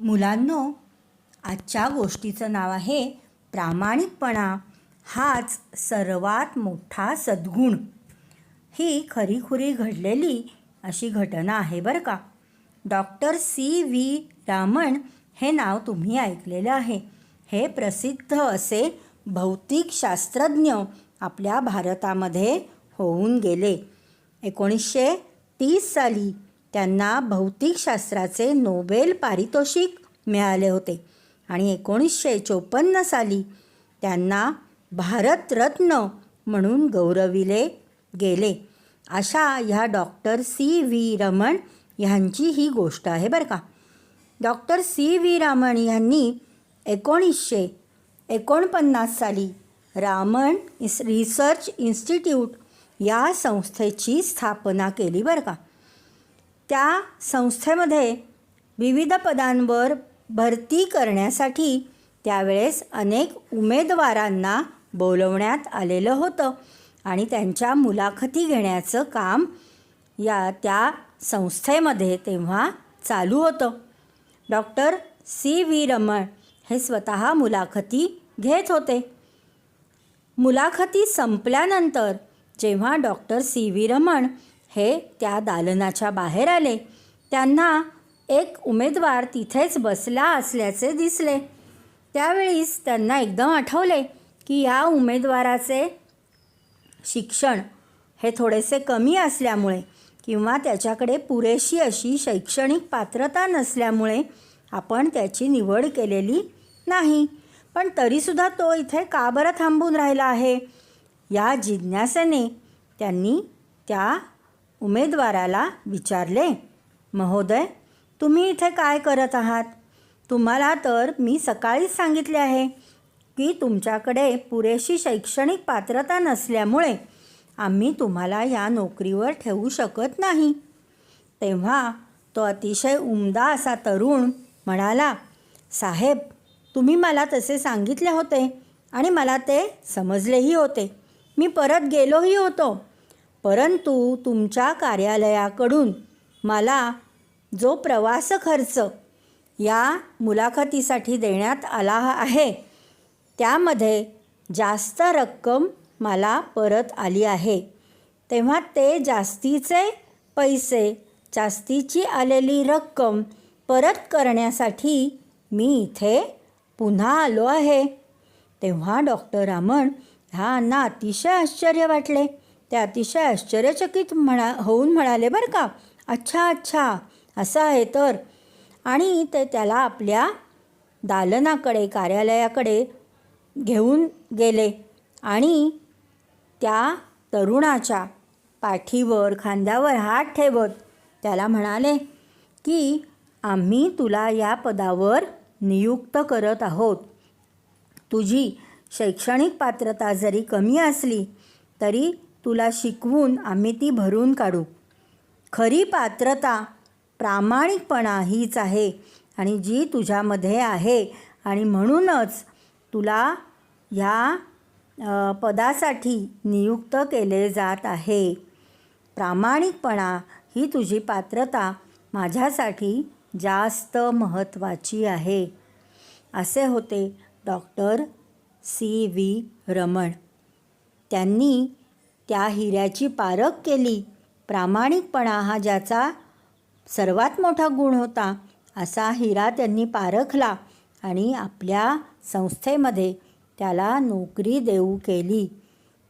मुलांनो आजच्या गोष्टीचं नाव आहे प्रामाणिकपणा. हाच सर्वात मोठा सद्गुण. ही खरीखुरी घडलेली अशी घटना आहे बरं का. डॉक्टर सी व्ही रामन हे नाव तुम्ही ऐकलेलं आहे. हे प्रसिद्ध असे भौतिकशास्त्रज्ञ आपल्या भारतामध्ये होऊन गेले. एकोणीसशे तीस साली त्यांना भौतिकशास्त्राचे नोबेल पारितोषिक मिळाले होते. आणि एकोणीसशे चोपन्न साली त्यांना भारतरत्न म्हणून गौरविले गेले. अशा ह्या डॉक्टर सी व्ही रमण ह्यांची ही गोष्ट आहे बरं का. डॉक्टर सी व्ही रामण यांनी एकोणीसशे एकोणपन्नास साली रामन इस रिसर्च इन्स्टिट्यूट या संस्थेची स्थापना केली बरं का. त्या संस्थेमध्ये विविध पदांवर भरती करण्यासाठी त्यावेळेस अनेक उमेदवारांना बोलवण्यात आलेलं होतं आणि त्यांच्या मुलाखती घेण्याचं काम या त्या संस्थेमध्ये तेव्हा चालू होतं. डॉक्टर सी व्ही रमण हे स्वतः मुलाखती घेत होते. मुलाखती संपल्यानंतर जेव्हा डॉक्टर सी व्ही रमण हे त्या दालनाच्या बाहेर आले. त्यांना एक उमेदवार तिथेच बसला असल्याचे दिसले. त्यावेळीस त्यांना एकदम आठवले की या उमेदवाराचे शिक्षण हे थोडेसे कमी असल्यामुळे किंवा त्याच्याकडे पुरेशी अशी शैक्षणिक पात्रता नसल्यामुळे आपण त्याची निवड केलेली नाही. पण तरीसुद्धा तो इथे का बरं थांबून राहिला आहे? या जिज्ञासेने त्यांनी त्या उमेदवाराला विचारले महोदय तुम्ही इथे काय करत आहात? तुम्हाला तर मी सकाळीच सांगितले आहे की तुमच्याकडे पुरेशी शैक्षणिक पात्रता नसल्यामुळे आम्ही तुम्हाला या नोकरीवर ठेवू शकत नाही. तेव्हा तो अतिशय उमदा असा तरुण म्हणाला साहेब तुम्ही मला तसे सांगितले होते आणि मला ते समजलेही होते. मी परत गेलोही होतो. परंतु तुमच्या कार्यालयाकडून मला जो प्रवास खर्च या मुलाखतीसाठी देण्यात आला आहे त्यामध्ये जास्त रक्कम मला परत आली आहे. तेव्हा ते जास्तीचे पैसे जास्तीची आलेली रक्कम परत करण्यासाठी मी इथे पुन्हा आलो आहे. तेव्हा डॉक्टर रामण ह्यांना अतिशय आश्चर्य वाटले. ते अतिशय आश्चर्यचकित म्हणा होऊन म्हणाले बरं का? अच्छा अच्छा असं आहे तर. आणि ते त्याला आपल्या दालनाकडे कार्यालयाकडे घेऊन गेले आणि त्या तरुणाच्या पाठीवर खांद्यावर हात ठेवत त्याला म्हणाले की आम्ही तुला या पदावर नियुक्त करत आहोत. तुझी शैक्षणिक पात्रता जरी कमी असली तरी तुला शिकवून आम्ही ती भरून काढू. खरी पात्रता प्रामाणिकपणा हीच आहे आणि जी तुझ्यामध्ये आहे आणि म्हणूनच तुला ह्या पदासाठी नियुक्त केले जात आहे. प्रामाणिकपणा ही तुझी पात्रता माझ्यासाठी जास्त महत्त्वाची आहे. असे होते डॉक्टर सी व्ही रमण. त्यांनी त्या हिऱ्याची पारख केली. प्रामाणिकपणा हा ज्याचा सर्वात मोठा गुण होता असा हिरा त्यांनी पारखला आणि आपल्या संस्थेमध्ये त्याला नोकरी देऊ केली.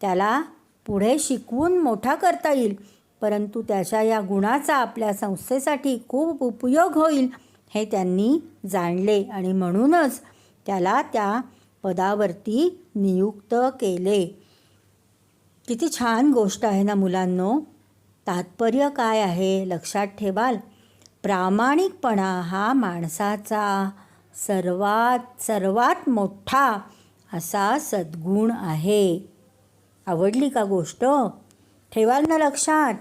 त्याला पुढे शिकवून मोठा करता येईल परंतु त्याच्या या गुणाचा आपल्या संस्थेसाठी खूप उपयोग होईल हे त्यांनी जाणले आणि म्हणूनच त्याला त्या पदावरती नियुक्त केले. किती छान गोष्ट आहे ना मुलांनो. तात्पर्य काय आहे लक्षात ठेवाल. प्रामाणिकपणा हा माणसाचा सर्वात सर्वात मोठा असा सद्गुण आहे. आवडली का गोष्ट? ठेवाल ना लक्षात.